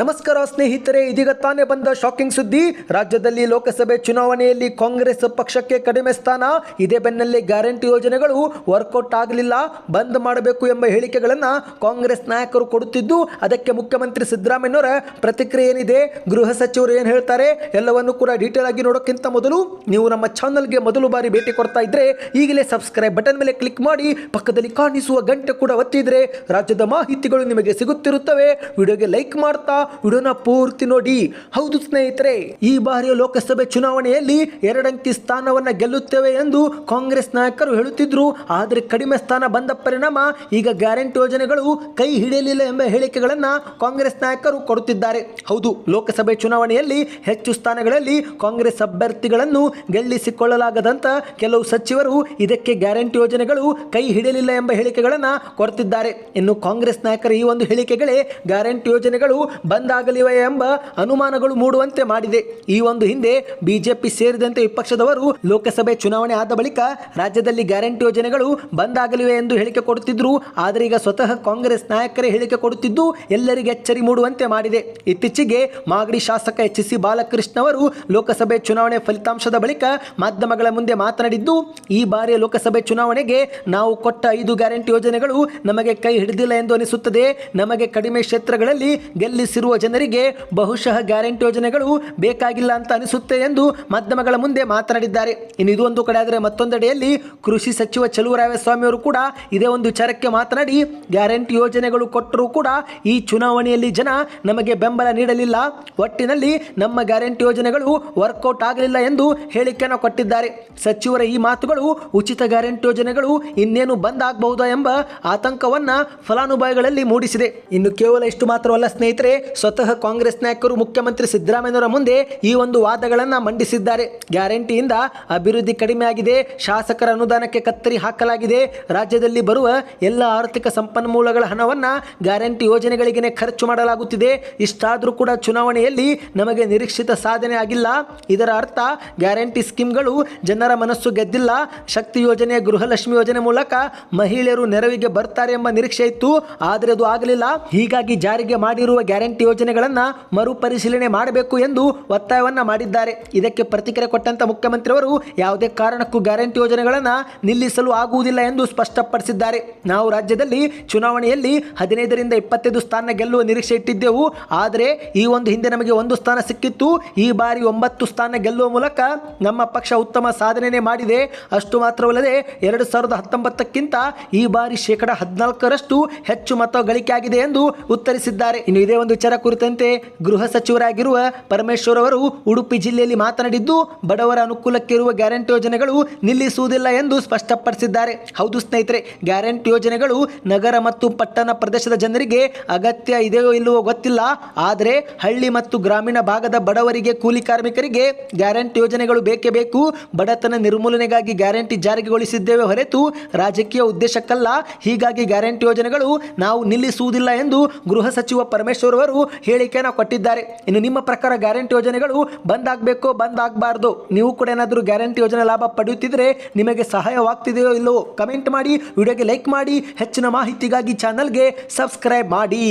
ನಮಸ್ಕಾರ ಸ್ನೇಹಿತರೆ, ಇದೀಗ ತಾನೇ ಬಂದ ಶಾಕಿಂಗ್ ಸುದ್ದಿ. ರಾಜ್ಯದಲ್ಲಿ ಲೋಕಸಭೆ ಚುನಾವಣೆಯಲ್ಲಿ ಕಾಂಗ್ರೆಸ್ ಪಕ್ಷಕ್ಕೆ ಕಡಿಮೆ ಸ್ಥಾನ. ಇದೇ ಬೆನ್ನಲ್ಲೇ ಗ್ಯಾರಂಟಿ ಯೋಜನೆಗಳು ವರ್ಕೌಟ್ ಆಗಲಿಲ್ಲ. ಬಂದ್ ಮಾಡಬೇಕು ಎಂಬ ಹೇಳಿಕೆಗಳನ್ನು ಕಾಂಗ್ರೆಸ್ ನಾಯಕರು ಕೊಡುತ್ತಿದ್ದು, ಅದಕ್ಕೆ ಮುಖ್ಯಮಂತ್ರಿ ಸಿದ್ದರಾಮಯ್ಯನವರ ಪ್ರತಿಕ್ರಿಯೆ ಏನಿದೆ? ಗೃಹ ಸಚಿವರು ಏನು ಹೇಳ್ತಾರೆ? ಎಲ್ಲವನ್ನು ಕೂಡ ಡೀಟೇಲ್ ಆಗಿ ನೋಡೋಕ್ಕಿಂತ ಮೊದಲು ನೀವು ನಮ್ಮ ಚಾನಲ್ಗೆ ಮೊದಲು ಬಾರಿ ಭೇಟಿ ಕೊಡ್ತಾ ಇದ್ರೆ ಈಗಲೇ ಸಬ್ಸ್ಕ್ರೈಬ್ ಬಟನ್ ಮೇಲೆ ಕ್ಲಿಕ್ ಮಾಡಿ, ಪಕ್ಕದಲ್ಲಿ ಕಾಣಿಸುವ ಗಂಟೆ ಕೂಡ ಒತ್ತಿದ್ರೆ ರಾಜ್ಯದ ಮಾಹಿತಿಗಳು ನಿಮಗೆ ಸಿಗುತ್ತಿರುತ್ತವೆ. ವಿಡಿಯೋಗೆ ಲೈಕ್ ಮಾಡ್ತಾ ವಿಡಿಯೋನ ಪೂರ್ತಿ ನೋಡಿ. ಹೌದು ಸ್ನೇಹಿತರೆ, ಈ ಬಾರಿಯ ಲೋಕಸಭೆ ಚುನಾವಣೆಯಲ್ಲಿ ಎರಡಂಕಿ ಸ್ಥಾನವನ್ನ ಗೆಲ್ಲುತ್ತೇವೆ ಎಂದು ಕಾಂಗ್ರೆಸ್ ನಾಯಕರು ಹೇಳುತ್ತಿದ್ರು. ಆದರೆ ಕಡಿಮೆ ಸ್ಥಾನ ಬಂದ ಪರಿಣಾಮ ಈಗ ಗ್ಯಾರಂಟಿ ಯೋಜನೆಗಳು ಕೈ ಹಿಡಿಯಲಿಲ್ಲ ಎಂಬ ಹೇಳಿಕೆಗಳನ್ನ ಕಾಂಗ್ರೆಸ್ ನಾಯಕರು ಕೊಡುತ್ತಿದ್ದಾರೆ. ಹೌದು, ಲೋಕಸಭೆ ಚುನಾವಣೆಯಲ್ಲಿ ಹೆಚ್ಚು ಸ್ಥಾನಗಳಲ್ಲಿ ಕಾಂಗ್ರೆಸ್ ಅಭ್ಯರ್ಥಿಗಳನ್ನು ಗೆಲ್ಲಿಸಿಕೊಳ್ಳಲಾಗದಂತ ಕೆಲವು ಸಚಿವರು ಇದಕ್ಕೆ ಗ್ಯಾರಂಟಿ ಯೋಜನೆಗಳು ಕೈ ಹಿಡಿಯಲಿಲ್ಲ ಎಂಬ ಹೇಳಿಕೆಗಳನ್ನು ಕೊಡ್ತಿದ್ದಾರೆ. ಇನ್ನು ಕಾಂಗ್ರೆಸ್ ನಾಯಕರ ಈ ಒಂದು ಹೇಳಿಕೆಗಳೇ ಗ್ಯಾರಂಟಿ ಯೋಜನೆಗಳು ಬಂದಾಗಲಿವೆ ಎಂಬ ಅನುಮಾನಗಳು ಮೂಡುವಂತೆ ಮಾಡಿದೆ. ಈ ಒಂದು ಹಿಂದೆ ಬಿಜೆಪಿ ಸೇರಿದಂತೆ ವಿಪಕ್ಷದವರು ಲೋಕಸಭೆ ಚುನಾವಣೆ ಆದ ಬಳಿಕ ರಾಜ್ಯದಲ್ಲಿ ಗ್ಯಾರಂಟಿ ಯೋಜನೆಗಳು ಬಂದಾಗಲಿವೆ ಎಂದು ಹೇಳಿಕೆ ಕೊಡುತ್ತಿದ್ದರು. ಆದರೆ ಈಗ ಸ್ವತಃ ಕಾಂಗ್ರೆಸ್ ನಾಯಕರೇ ಹೇಳಿಕೆ ಕೊಡುತ್ತಿದ್ದು ಎಲ್ಲರಿಗೆ ಎಚ್ಚರಿ ಮೂಡುವಂತೆ ಮಾಡಿದೆ. ಇತ್ತೀಚೆಗೆ ಮಾಗಡಿ ಶಾಸಕ ಎಚ್ ಸಿ ಬಾಲಕೃಷ್ಣ ಅವರು ಲೋಕಸಭೆ ಚುನಾವಣೆ ಫಲಿತಾಂಶದ ಬಳಿಕ ಮಾಧ್ಯಮಗಳ ಮುಂದೆ ಮಾತನಾಡಿದ್ದು, ಈ ಬಾರಿಯ ಲೋಕಸಭೆ ಚುನಾವಣೆಗೆ ನಾವು ಕೊಟ್ಟ ಐದು ಗ್ಯಾರಂಟಿ ಯೋಜನೆಗಳು ನಮಗೆ ಕೈ ಹಿಡಿದಿಲ್ಲ ಎಂದು ಅನಿಸುತ್ತದೆ. ನಮಗೆ ಕಡಿಮೆ ಕ್ಷೇತ್ರಗಳಲ್ಲಿ ಗೆಲ್ಲಿಸಿರುವ ಜನರಿಗೆ ಬಹುಶಃ ಗ್ಯಾರಂಟಿ ಯೋಜನೆಗಳು ಬೇಕಾಗಿಲ್ಲ ಅಂತ ಅನಿಸುತ್ತೆ ಎಂದು ಮಾಧ್ಯಮಗಳ ಮುಂದೆ ಮಾತನಾಡಿದ್ದಾರೆ. ಇನ್ನು ಇದೊಂದು ಕಡೆ ಆದರೆ ಮತ್ತೊಂದೆಡೆಯಲ್ಲಿ ಕೃಷಿ ಸಚಿವ ಚಲುವರಾಯಸ್ವಾಮಿ ಅವರು ಕೂಡ ಇದೇ ಒಂದು ವಿಚಾರಕ್ಕೆ ಮಾತನಾಡಿ, ಗ್ಯಾರಂಟಿ ಯೋಜನೆಗಳು ಕೊಟ್ಟರೂ ಕೂಡ ಈ ಚುನಾವಣೆಯಲ್ಲಿ ಜನ ನಮಗೆ ಬೆಂಬಲ ನೀಡಲಿಲ್ಲ. ಒಟ್ಟಿನಲ್ಲಿ ನಮ್ಮ ಗ್ಯಾರಂಟಿ ಯೋಜನೆಗಳು ವರ್ಕೌಟ್ ಆಗಲಿಲ್ಲ ಎಂದು ಹೇಳಿಕೆಯನ್ನು ಕೊಟ್ಟಿದ್ದಾರೆ. ಸಚಿವರ ಈ ಮಾತುಗಳು ಉಚಿತ ಗ್ಯಾರಂಟಿ ಯೋಜನೆಗಳು ಇನ್ನೇನು ಬಂದ್ ಆಗಬಹುದಾ ಎಂಬ ಆತಂಕವನ್ನು ಫಲಾನುಭವಿಗಳಲ್ಲಿ ಮೂಡಿಸಿದೆ. ಇನ್ನು ಕೇವಲ ಇಷ್ಟು ಮಾತ್ರವಲ್ಲ ಸ್ನೇಹಿತರೆ ಸ್ವತಃ ಕಾಂಗ್ರೆಸ್ ನಾಯಕರು, ಮುಖ್ಯಮಂತ್ರಿ ಸಿದ್ದರಾಮಯ್ಯನವರ ಮುಂದೆ ಈ ಒಂದು ವಾದಗಳನ್ನು ಮಂಡಿಸಿದ್ದಾರೆ. ಗ್ಯಾರಂಟಿಯಿಂದ ಅಭಿವೃದ್ಧಿ ಕಡಿಮೆ ಆಗಿದೆ. ಶಾಸಕರ ಅನುದಾನಕ್ಕೆ ಕತ್ತರಿ ಹಾಕಲಾಗಿದೆ. ರಾಜ್ಯದಲ್ಲಿ ಬರುವ ಎಲ್ಲ ಆರ್ಥಿಕ ಸಂಪನ್ಮೂಲಗಳ ಹಣವನ್ನು ಗ್ಯಾರಂಟಿ ಯೋಜನೆಗಳಿಗೇ ಖರ್ಚು ಮಾಡಲಾಗುತ್ತಿದೆ. ಇಷ್ಟಾದರೂ ಕೂಡ ಚುನಾವಣೆಯಲ್ಲಿ ನಮಗೆ ನಿರೀಕ್ಷಿತ ಸಾಧನೆ ಆಗಿಲ್ಲ. ಇದರ ಅರ್ಥ ಗ್ಯಾರಂಟಿ ಸ್ಕೀಮ್ಗಳು ಜನರ ಮನಸ್ಸು ಗೆದ್ದಿಲ್ಲ. ಶಕ್ತಿ ಯೋಜನೆ, ಗೃಹಲಕ್ಷ್ಮಿ ಯೋಜನೆ ಮೂಲಕ ಮಹಿಳೆಯರು ನೆರವಿಗೆ ಬರ್ತಾರೆ ಎಂಬ ನಿರೀಕ್ಷೆ ಇತ್ತು. ಆದರೆ ಅದು ಆಗಲಿಲ್ಲ. ಹೀಗಾಗಿ ಜಾರಿಗೆ ಮಾಡಿರುವ ಗ್ಯಾರಂಟಿ ಯೋಜನೆಗಳನ್ನು ಮರುಪರಿಶೀಲನೆ ಮಾಡಬೇಕು ಎಂದು ಒತ್ತಾಯವನ್ನ ಮಾಡಿದ್ದಾರೆ. ಇದಕ್ಕೆ ಪ್ರತಿಕ್ರಿಯೆ ಕೊಟ್ಟಂತ ಮುಖ್ಯಮಂತ್ರಿಯವರು ಯಾವುದೇ ಕಾರಣಕ್ಕೂ ಗ್ಯಾರಂಟಿ ಯೋಜನೆಗಳನ್ನು ನಿಲ್ಲಿಸಲು ಆಗುವುದಿಲ್ಲ ಎಂದು ಸ್ಪಷ್ಟಪಡಿಸಿದ್ದಾರೆ. ನಾವು ರಾಜ್ಯದಲ್ಲಿ ಚುನಾವಣೆಯಲ್ಲಿ ಹದಿನೈದರಿಂದ ಇಪ್ಪತ್ತೈದು ಸ್ಥಾನ ಗೆಲ್ಲುವ ನಿರೀಕ್ಷೆ ಇಟ್ಟಿದ್ದೆವು. ಆದರೆ ಈ ಒಂದು ಹಿಂದೆ ನಮಗೆ ಒಂದು ಸ್ಥಾನ ಸಿಕ್ಕಿತ್ತು. ಈ ಬಾರಿ ಒಂಬತ್ತು ಸ್ಥಾನ ಗೆಲ್ಲುವ ಮೂಲಕ ನಮ್ಮ ಪಕ್ಷ ಉತ್ತಮ ಸಾಧನೆ ಮಾಡಿದೆ. ಅಷ್ಟು ಮಾತ್ರವಲ್ಲದೆ ಎರಡು ಸಾವಿರದ ಹತ್ತೊಂಬತ್ತಕ್ಕಿಂತ ಈ ಬಾರಿ ಶೇಕಡ ಹದಿನಾಲ್ಕರಷ್ಟು ಹೆಚ್ಚು ಮತ ಗಳಿಕೆ ಆಗಿದೆ ಎಂದು ಉತ್ತರಿಸಿದ್ದಾರೆ. ಇನ್ನು ಇದೇ ಒಂದು ಕುರಿತಂತೆ ಗೃಹ ಸಚಿವರಾಗಿರುವ ಪರಮೇಶ್ವರ್ ಅವರು ಉಡುಪಿ ಜಿಲ್ಲೆಯಲ್ಲಿ ಮಾತನಾಡಿದ್ದು, ಬಡವರ ಅನುಕೂಲಕ್ಕೆ ಇರುವ ಗ್ಯಾರಂಟಿ ಯೋಜನೆಗಳು ನಿಲ್ಲಿಸುವುದಿಲ್ಲ ಎಂದು ಸ್ಪಷ್ಟಪಡಿಸಿದ್ದಾರೆ. ಹೌದು ಸ್ನೇಹಿತರೆ, ಗ್ಯಾರಂಟಿ ಯೋಜನೆಗಳು ನಗರ ಮತ್ತು ಪಟ್ಟಣ ಪ್ರದೇಶದ ಜನರಿಗೆ ಅಗತ್ಯ ಇದೆಯೋ ಇಲ್ಲವೋ ಗೊತ್ತಿಲ್ಲ. ಆದರೆ ಹಳ್ಳಿ ಮತ್ತು ಗ್ರಾಮೀಣ ಭಾಗದ ಬಡವರಿಗೆ, ಕೂಲಿ ಕಾರ್ಮಿಕರಿಗೆ ಗ್ಯಾರಂಟಿ ಯೋಜನೆಗಳು ಬೇಕೇ ಬೇಕು. ಬಡತನ ನಿರ್ಮೂಲನೆಗಾಗಿ ಗ್ಯಾರಂಟಿ ಜಾರಿಗೊಳಿಸಿದ್ದೇವೆ ಹೊರತು ರಾಜಕೀಯ ಉದ್ದೇಶಕ್ಕಲ್ಲ. ಹೀಗಾಗಿ ಗ್ಯಾರಂಟಿ ಯೋಜನೆಗಳು ನಾವು ನಿಲ್ಲಿಸುವುದಿಲ್ಲ ಎಂದು ಗೃಹ ಸಚಿವ ಪರಮೇಶ್ವರ್ ಅವರು ಹೇಳಿಕೆಯನ್ನು ಕೊಟ್ಟಿದ್ದಾರೆ. ಇನ್ನು ನಿಮ್ಮ ಪ್ರಕಾರ ಗ್ಯಾರಂಟಿ ಯೋಜನೆಗಳು ಬಂದ್ ಆಗಬೇಕು ಬಂದ್ ಆಗಬಾರ್ದು ನೀವು ಕೂಡ ಏನಾದರೂ ಗ್ಯಾರಂಟಿ ಯೋಜನೆ ಲಾಭ ಪಡೆಯುತ್ತಿದ್ರೆ ನಿಮಗೆ ಸಹಾಯವಾಗ್ತಿದೆಯೋ ಇಲ್ಲವೋ ಕಮೆಂಟ್ ಮಾಡಿ, ವಿಡಿಯೋಗೆ ಲೈಕ್ ಮಾಡಿ, ಹೆಚ್ಚಿನ ಮಾಹಿತಿಗಾಗಿ ಚಾನಲ್ಗೆ ಸಬ್ಸ್ಕ್ರೈಬ್ ಮಾಡಿ.